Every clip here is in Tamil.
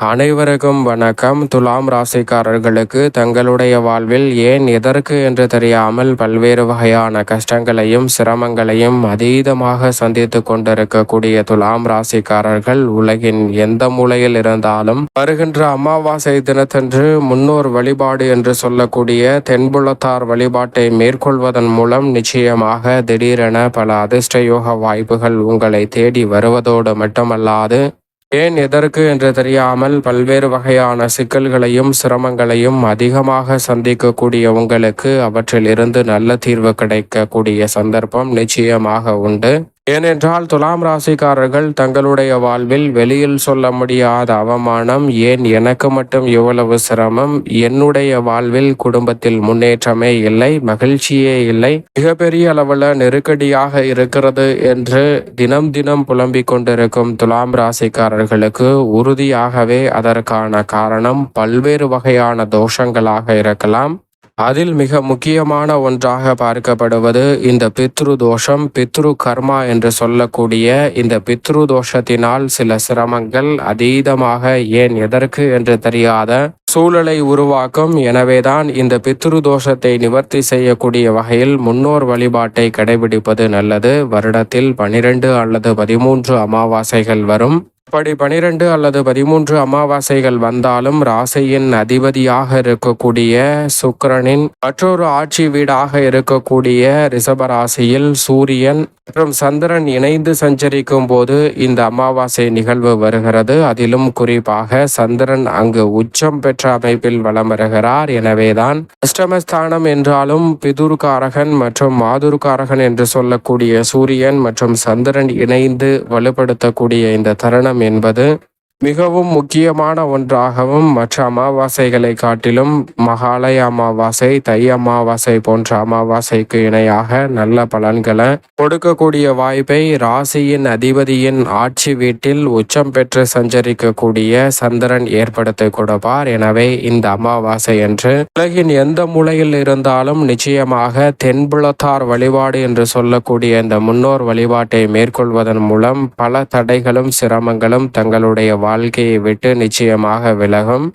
அனைவருக்கும் வணக்கம். துலாம் ராசிக்காரர்களுக்கு தங்களுடைய வாழ்வில் ஏன் எதற்கு என்று தெரியாமல் பல்வேறு வகையான கஷ்டங்களையும் சிரமங்களையும் அதீதமாக சந்தித்து கொண்டிருக்கக்கூடிய துலாம் ராசிக்காரர்கள் உலகின் எந்த மூலையில் இருந்தாலும் வருகின்ற அமாவாசை தினத்தன்று முன்னோர் வழிபாடு என்று சொல்லக்கூடிய தென்புலத்தார் வழிபாட்டை மேற்கொள்வதன் மூலம் நிச்சயமாக திடீரென பல அதிர்ஷ்ட யோக வாய்ப்புகள் உங்களை தேடி வருவதோடு மட்டுமல்லாது ஏன் எதற்கு என்று தெரியாமல் பல்வேறு வகையான சிக்கல்களையும் சிரமங்களையும் அதிகமாக சந்திக்கக்கூடிய உங்களுக்கு அவற்றில் இருந்து நல்ல தீர்வு கிடைக்கக்கூடிய சந்தர்ப்பம் நிச்சயமாக உண்டு. ஏனென்றால் துலாம் ராசிக்காரர்கள் தங்களுடைய வாழ்வில் வெளியில் சொல்ல முடியாத அவமானம் ஏன் எனக்கு மட்டும் இவ்வளவு சிரமம்? என்னுடைய வாழ்வில் குடும்பத்தில் முன்னேற்றமே இல்லை மகிழ்ச்சியே இல்லை. மிகப்பெரிய அளவில் நெருக்கடியாக இருக்கிறது என்று தினம் தினம் புலம்பிக் கொண்டிருக்கும் துலாம் ராசிக்காரர்களுக்கு உறுதியாகவே அதற்கான காரணம் பல்வேறு வகையான தோஷங்களாக இருக்கலாம். அதில் மிக முக்கியமான ஒன்றாக பார்க்கப்படுவது இந்த பித்ரு தோஷம் பித்ரு கர்மா என்று சொல்லக்கூடிய இந்த பித்ரு தோஷத்தினால் சில சிரமங்கள் அதீதமாக ஏன் எதற்கு என்று தெரியாத சூழலை உருவாக்கும். எனவேதான் இந்த பித்ரு தோஷத்தை நிவர்த்தி செய்யக்கூடிய வகையில் முன்னோர் வழிபாட்டை கடைபிடிப்பது நல்லது. வருடத்தில் பனிரெண்டு அல்லது பதிமூன்று அமாவாசைகள் வரும். அப்படி பனிரெண்டு அல்லது பதிமூன்று அமாவாசைகள் வந்தாலும் ராசியின் அதிபதியாக இருக்கக்கூடிய சுக்கிரனின் மற்றொரு ஆட்சி வீடாக இருக்கக்கூடிய ரிஷபராசியில் சூரியன் மற்றும் சந்திரன் இணைந்து சஞ்சரிக்கும் போது இந்த அமாவாசை நிகழ்வு வருகிறது. அதிலும் குறிப்பாக சந்திரன் அங்கு உச்சம் பெற்ற அமைப்பில் வலம் வருகிறார். எனவேதான் அஷ்டமஸ்தானம் என்றாலும் பிதுர்காரகன் மற்றும் மாதுர்காரகன் என்று சொல்லக்கூடிய சூரியன் மற்றும் சந்திரன் இணைந்து வலுப்படுத்தக்கூடிய இந்த தருணம் என்பது மிகவும் முக்கியமான ஒன்றாகவும் மற்ற அமாவாசைகளை காட்டிலும் மகாலய அமாவாசை தை அமாவாசை போன்ற அமாவாசைக்கு இணையாக நல்ல பலன்களை கொடுக்கக்கூடிய வாய்ப்பை ராசியின் அதிபதியின் ஆட்சி வீட்டில் உச்சம் பெற்று சஞ்சரிக்கக்கூடிய சந்திரன் ஏற்படுத்தி கொடுப்பார். எனவே இந்த அமாவாசை என்று உலகின் எந்த மூலையில் இருந்தாலும் நிச்சயமாக தென்புலத்தார் வழிபாடு என்று சொல்லக்கூடிய இந்த முன்னோர் வழிபாட்டை மேற்கொள்வதன் மூலம் பல தடைகளும் சிரமங்களும் தங்களுடைய வாழ்க்கையை விட்டு நிச்சயமாக விலகும்.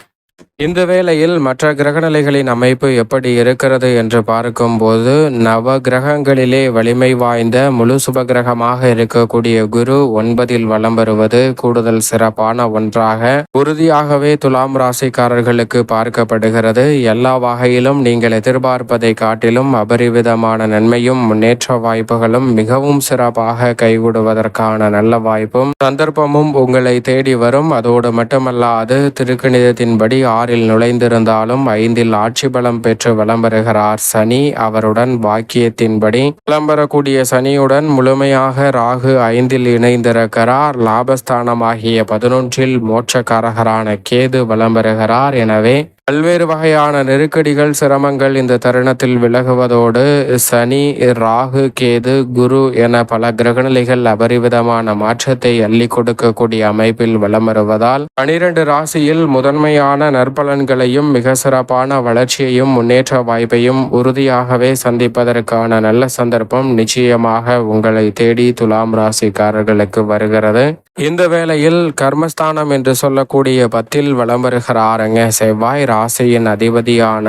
இந்த வேளையில் மற்ற கிரகநிலைகளின் அமைப்பு எப்படி இருக்கிறது என்று பார்க்கும்போது நவ கிரகங்களிலே வலிமை வாய்ந்த முழு சுப கிரகமாக இருக்கக்கூடிய குரு ஒன்பதில் வலம் வருவது கூடுதல் சிறப்பான ஒன்றாக உறுதியாகவே துலாம் ராசிக்காரர்களுக்கு பார்க்கப்படுகிறது. எல்லா வகையிலும் நீங்கள் எதிர்பார்ப்பதை காட்டிலும் அபரிவிதமான நன்மையும் முன்னேற்ற வாய்ப்புகளும் மிகவும் சிறப்பாக கைகூடுவதற்கான நல்ல வாய்ப்பும் சந்தர்ப்பமும் உங்களை தேடி வரும். அதோடு மட்டுமல்லாது திருக்கணிதத்தின்படி ஆறில் நுழைந்திருந்தாலும் ஐந்தில் ஆட்சி பலம் பெற்று வலம் வருகிறார் சனி. அவருடன் வாக்கியத்தின்படி வலம் வரக்கூடிய சனியுடன் முழுமையாக ராகு ஐந்தில் இணைந்திருக்கிறார். லாபஸ்தானமாகிய பதினொன்றில் மோட்சக்காரகரான கேது வலம் வருகிறார் எனவே பல்வேறு வகையான நெருக்கடிகள் சிரமங்கள் இந்த தருணத்தில் விலகுவதோடு சனி ராகு கேது குரு என பல கிரகநிலைகள் அபரிவிதமான மாற்றத்தை அள்ளி கொடுக்கக்கூடிய அமைப்பில் வலம் வருவதால் பனிரெண்டு ராசியில் முதன்மையான நற்பலன்களையும் மிக சிறப்பான வளர்ச்சியையும் முன்னேற்ற வாய்ப்பையும் உறுதியாகவே சந்திப்பதற்கான நல்ல சந்தர்ப்பம் நிச்சயமாக உங்களை தேடி துலாம் ராசிக்காரர்களுக்கு வருகிறது. இந்த வேளையில் கர்மஸ்தானம் என்று சொல்லக்கூடிய பத்தில் வலம் வருகிறாருங்க செவ்வாய் ராசியின் அதிபதியான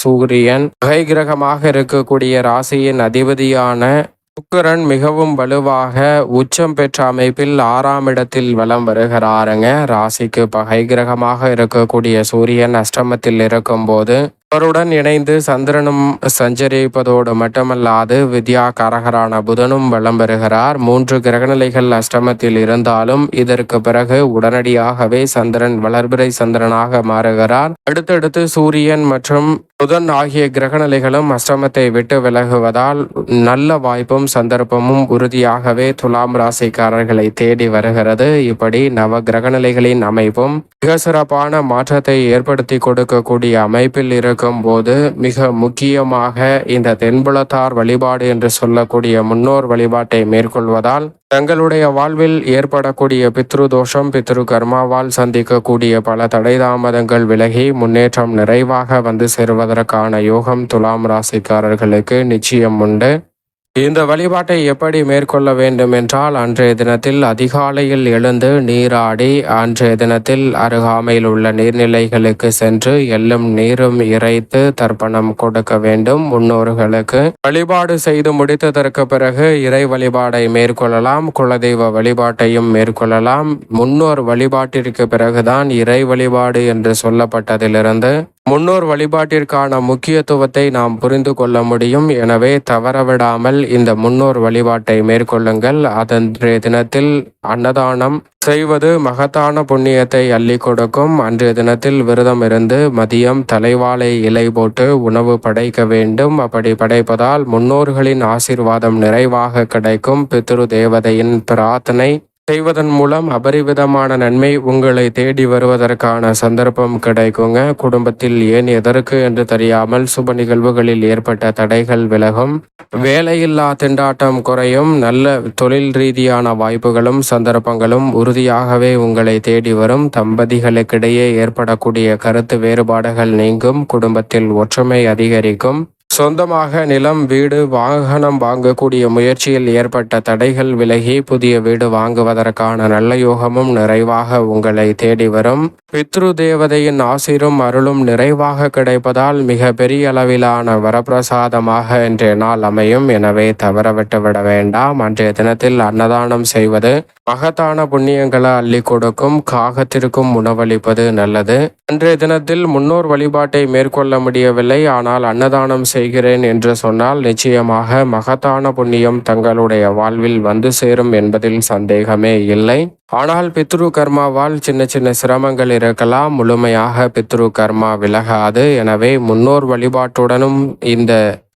சூரியன். வகை கிரகமாக இருக்கக்கூடிய ராசியின் அதிபதியான சுக்கரன் மிகவும் வலுவாக உச்சம் பெற்ற அமைப்பில் ஆறாம் இடத்தில் வலம் வருகிறாருங்க. ராசிக்கு பகை கிரகமாக இருக்கக்கூடிய சூரியன் அஷ்டமத்தில் இருக்கும்போது அவருடன் இணைந்து சந்திரனும் சஞ்சரிப்பதோடு மட்டுமல்லாது வித்யா கரகரான புதனும் வலம் பெறுகிறார் மூன்று கிரகநிலைகள் அஷ்டமத்தில் இருந்தாலும் இதற்கு பிறகு உடனடியாகவே சந்திரன் வளர்பிறை சந்திரனாக மாறுகிறார். அடுத்தடுத்து சூரியன் மற்றும் புதன் ஆகிய கிரகநிலைகளும் அஷ்டமத்தை விட்டு விலகுவதால் நல்ல வாய்ப்பும் சந்தர்ப்பமும் உறுதியாகவே துலாம் ராசிக்காரர்களை தேடி வருகிறது. இப்படி நவ கிரகநிலைகளின் அமைப்பும் மிக சிறப்பான மாற்றத்தை ஏற்படுத்தி கொடுக்கக்கூடிய அமைப்பில் இருக்கும் போது மிக முக்கியமாக இந்த தென்புலத்தார் வழிபாடு என்று சொல்லக்கூடிய முன்னோர் வழிபாட்டை மேற்கொள்வதால் தங்களுடைய வாழ்வில் ஏற்படக்கூடிய பித்ரு தோஷம் பித்ரு கர்மாவால் சந்திக்கக்கூடிய பல தடை தாமதங்கள் விலகி முன்னேற்றம் நிறைவாக வந்து சேருவதற்கான யோகம் துலாம் ராசிக்காரர்களுக்கு நிச்சயம் உண்டு. இந்த வழிபாட்டை எப்படி மேற்கொள்ள வேண்டும் என்றால் அன்றைய தினத்தில் அதிகாலையில் எழுந்து நீராடி அன்றைய தினத்தில் அருகாமையில் உள்ள நீர்நிலைகளுக்கு சென்று எல்லும் நீரும் இறைத்து தர்ப்பணம் கொடுக்க வேண்டும். முன்னோர்களுக்கு வழிபாடு செய்து முடித்ததற்கு பிறகு இறை வழிபாடை மேற்கொள்ளலாம் குலதெய்வ வழிபாட்டையும் மேற்கொள்ளலாம். முன்னோர் வழிபாட்டிற்கு பிறகுதான் இறை வழிபாடு என்று சொல்லப்பட்டதிலிருந்து முன்னோர் வழிபாட்டிற்கான முக்கியத்துவத்தை நாம் புரிந்து கொள்ள முடியும். எனவே தவறவிடாமல் இந்த முன்னோர் வழிபாட்டை மேற்கொள்ளுங்கள். அதன்றைய தினத்தில் அன்னதானம் செய்வது மகத்தான புண்ணியத்தை அள்ளி கொடுக்கும். அன்றைய தினத்தில் விரதம் இருந்து மதியம் தலைவாழை இலை போட்டு உணவு படைக்க வேண்டும். அப்படி படைப்பதால் முன்னோர்களின் ஆசிர்வாதம் நிறைவாக கிடைக்கும். பித்ரு தேவதையின் பிரார்த்தனை செய்வதன் மூலம் அபரிவிதமான நன்மை உங்களை தேடி வருவதற்கான சந்தர்ப்பம் கிடைக்குங்க. குடும்பத்தில் ஏன் எதற்கு என்று தெரியாமல் சுப நிகழ்வுகளில் ஏற்பட்ட தடைகள் விலகும். வேலையில்லா திண்டாட்டம் குறையும். நல்ல தொழில் ரீதியான வாய்ப்புகளும் சந்தர்ப்பங்களும் உறுதியாகவே உங்களை தேடி வரும். தம்பதிகளுக்கிடையே ஏற்படக்கூடிய கருத்து வேறுபாடுகள் நீங்கும். குடும்பத்தில் ஒற்றுமை அதிகரிக்கும். சொந்தமாக நிலம் வீடு வாகனம் வாங்கக்கூடிய முயற்சியில் ஏற்பட்ட தடைகள் விலகி புதிய வீடு வாங்குவதற்கான நல்ல யோகமும் நிறைவாக உங்களை தேடி வரும். பித்ரு தேவதையின் ஆசிரும் அருளும் நிறைவாக கிடைப்பதால் மிக பெரிய அளவிலான வரப்பிரசாதமாக இன்றைய நாள் அமையும். எனவே தவறவிட்டு விட வேண்டாம். அன்றைய தினத்தில் அன்னதானம் செய்வது மகத்தான புண்ணியங்களை அள்ளி கொடுக்கும் காகத்திற்கும் உணவளிப்பது நல்லது. அன்றைய தினத்தில் முன்னோர் வழிபாட்டை மேற்கொள்ள முடியவில்லை. ஆனால் அன்னதானம் செய் செய்கிறேன் என்று சொன்னால் நிச்சயமாக மகத்தான புண்ணியம் தங்களுடைய வாழ்வில் வந்து சேரும் என்பதில் சந்தேகமே இல்லை. ஆனால் பித்ரு கர்மாவால் சின்ன சின்ன சிரமங்கள் இருக்கலாம் முழுமையாக பித்ரு கர்மா விலகாது. எனவே முன்னோர் வழிபாட்டுடனும் இந்த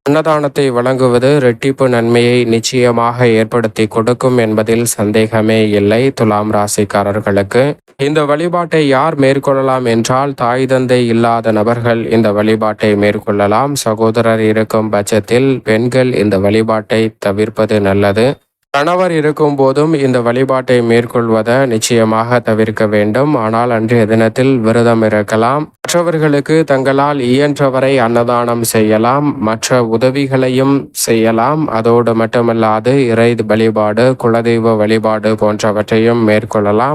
அன்னதானத்தை வழங்குவது ரெட்டிப்பு நன்மையை நிச்சயமாக ஏற்படுத்தி கொடுக்கும் என்பதில் சந்தேகமே இல்லை. துலாம் ராசிக்காரர்களுக்கு இந்த வழிபாட்டை யார் மேற்கொள்ளலாம் என்றால் தாய் தந்தை இல்லாத நபர்கள் இந்த வழிபாட்டை மேற்கொள்ளலாம். சகோதரர் இருக்கும் பட்சத்தில் பெண்கள் இந்த வழிபாட்டை தவிர்ப்பது நல்லது. கணவர் இருக்கும் போதும் இந்த வழிபாட்டை மேற்கொள்வதை நிச்சயமாக தவிர்க்க வேண்டும். ஆனால் அன்றைய தினத்தில் விரதம் இருக்கலாம். மற்றவர்களுக்கு தங்களால் இயன்றவரை அன்னதானம் செய்யலாம். மற்ற உதவிகளையும் செய்யலாம். அதோடு மட்டுமல்லாது இறை வழிபாடு குலதெய்வ வழிபாடு போன்றவற்றையும் மேற்கொள்ளலாம்.